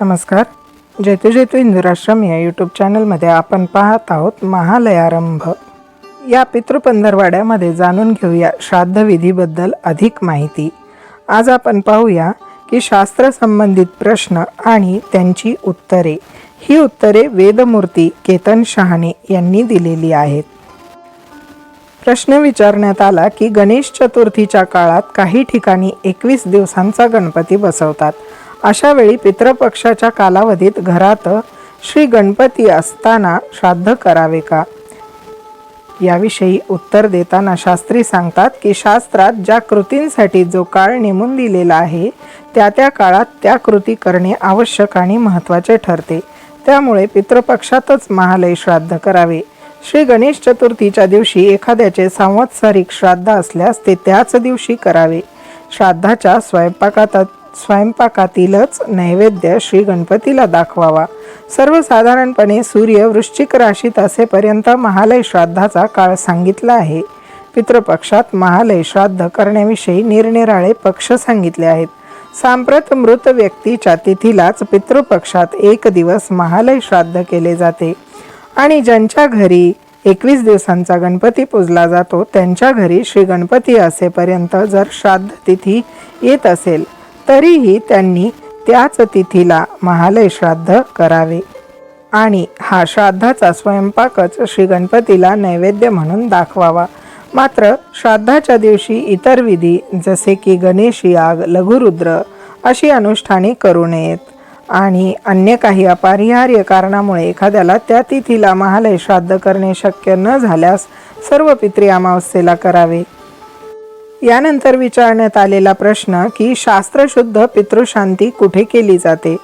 नमस्कार. जेतू जेतू इंदुराश्रम या यूट्यूब चॅनलमध्ये आपण पाहत आहोत महालयारंभ. या पितृपंधरवाड्यामध्ये जाणून घेऊया श्राद्धविधीबद्दल अधिक माहिती. आज आपण पाहूया की शास्त्रसंबंधित प्रश्न आणि त्यांची उत्तरे. ही उत्तरे वेदमूर्ती केतन शहाणे यांनी दिलेली आहेत. प्रश्न विचारण्यात आला की गणेश चतुर्थीच्या काळात काही ठिकाणी एकवीस दिवसांचा गणपती बसवतात. अशा वेळी पितृपक्षाच्या कालावधीत घरात श्री गणपती असताना श्राद्ध करावे का? याविषयी उत्तर देताना शास्त्री सांगतात की शास्त्रात ज्या कृतींसाठी जो काळ नेमून दिलेला आहे त्या त्या काळात त्या कृती करणे आवश्यक आणि महत्त्वाचे ठरते. त्यामुळे पितृपक्षातच महालय श्राद्ध करावे. श्री गणेश चतुर्थीच्या दिवशी एखाद्याचे संवत्सरिक श्राद्ध असल्यास ते त्याच दिवशी करावे. श्राद्धाच्या स्वयंपाकात स्वयंपाकातीलच नैवेद्य श्री गणपतीला दाखवावा. सर्वसाधारणपणे सूर्य वृश्चिक राशीत असेपर्यंत महालय श्राद्धाचा काळ सांगितला आहे. पितृपक्षात महालय श्राद्ध करण्याविषयी निरनिराळे पक्ष सांगितले आहेत. सांप्रत मृत व्यक्तीच्या तिथीलाच पितृपक्षात एक दिवस महालय श्राद्ध केले जाते. आणि ज्यांच्या घरी एकवीस दिवसांचा गणपती पूजला जातो त्यांच्या घरी श्री गणपती असेपर्यंत जर श्राद्ध तिथी येत असेल तरीही त्यांनी त्याच तिथीला महालय श्राद्ध करावे. आणि हा श्राद्धाचा स्वयंपाकच श्री गणपतीला नैवेद्य म्हणून दाखवावा. मात्र श्राद्धाच्या दिवशी इतर विधी जसे की गणेशी आग लघुरुद्र अशी अनुष्ठाने करू नयेत. आणि अन्य काही अपरिहार्य कारणामुळे एखाद्याला त्या तिथीला महालय श्राद्ध करणे शक्य न झाल्यास सर्व पित्री अमावस्येला करावे. यानंतर विचारण्यात आलेला प्रश्न की शास्त्रशुद्ध पितृशांती कुठे केली जाते?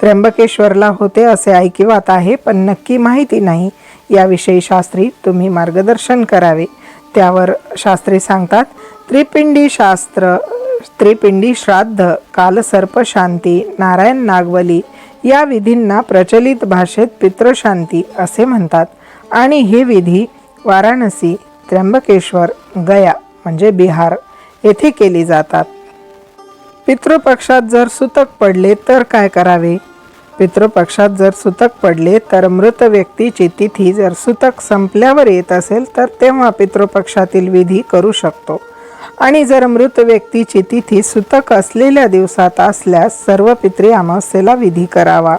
त्र्यंबकेश्वरला होते असे ऐकिवात आहे पण नक्की माहिती नाही. याविषयी शास्त्री तुम्ही मार्गदर्शन करावे. त्यावर शास्त्री सांगतात त्रिपिंडी शास्त्र त्रिपिंडी श्राद्ध कालसर्प शांती नारायण नागवली या विधींना प्रचलित भाषेत पितृशांती असे म्हणतात. आणि हे विधी वाराणसी त्र्यंबकेश्वर गया. म्हणजे बिहार येथे केली जातात. पितृपक्षात जर सुतक पडले तर काय करावे? पितृपक्षात जर सुतक पडले तर मृत व्यक्तीची तिथी जर सुतक संपल्यावर येत असेल तर तेव्हा पितृपक्षातील विधी करू शकतो. आणि जर मृत व्यक्तीची तिथी सुतक असलेल्या दिवसात असल्यास सर्व पितृ अमावस्येला विधी करावा.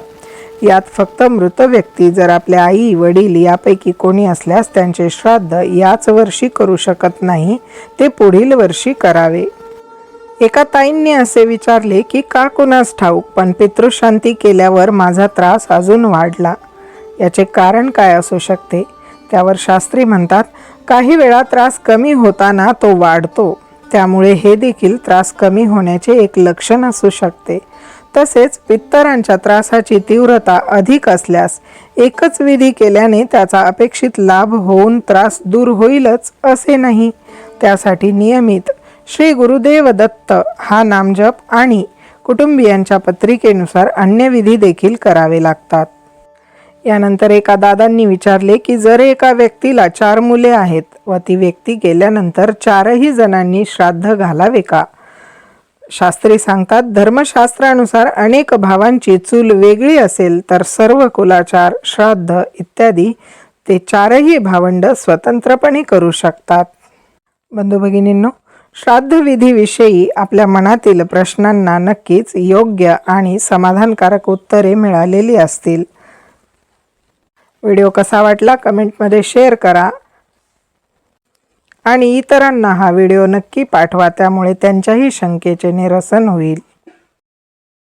यात फक्त मृत व्यक्ती जर आपल्या आई वडील यापैकी कोणी असल्यास त्यांचे श्राद्ध याच वर्षी करू शकत नाही ते पुढील वर्षी करावे. एका ताईंनी असे विचारले की का कुणास ठाऊक पण पितृशांती केल्यावर माझा त्रास अजून वाढला. याचे कारण काय असू शकते त्यावर शास्त्री म्हणतात काही वेळा त्रास कमी होताना तो वाढतो. त्यामुळे हे देखील त्रास कमी होण्याचे एक लक्षण असू शकते. तसेच पित्तरांच्या त्रासाची तीव्रता अधिक असल्यास एकच विधी केल्याने त्याचा अपेक्षित लाभ होऊन त्रास दूर होईलच असे नाही. त्यासाठी नियमित श्री गुरुदेव दत्त हा नामजप आणि कुटुंबियांच्या पत्रिकेनुसार अन्य विधी देखील करावे लागतात. यानंतर एका दादांनी विचारले की जर एका व्यक्तीला चार मुले आहेत व ती व्यक्ती गेल्यानंतर चारही जणांनी श्राद्ध घालावे का? शास्त्री सांगतात धर्मशास्त्रानुसार अनेक भावांची चूल वेगळी असेल तर सर्व कुलाचार श्राद्ध इत्यादी ते चारही भावंड स्वतंत्रपणे करू शकतात. बंधू भगिनींनो श्राद्धविधीविषयी आपल्या मनातील प्रश्नांना नक्कीच योग्य आणि समाधानकारक उत्तरे मिळालेली असतील. व्हिडिओ कसा वाटला कमेंटमध्ये शेअर करा. आणि इतरांना हा व्हिडिओ नक्की पाठवा त्यामुळे त्यांच्याही शंकेचे निरसन होईल.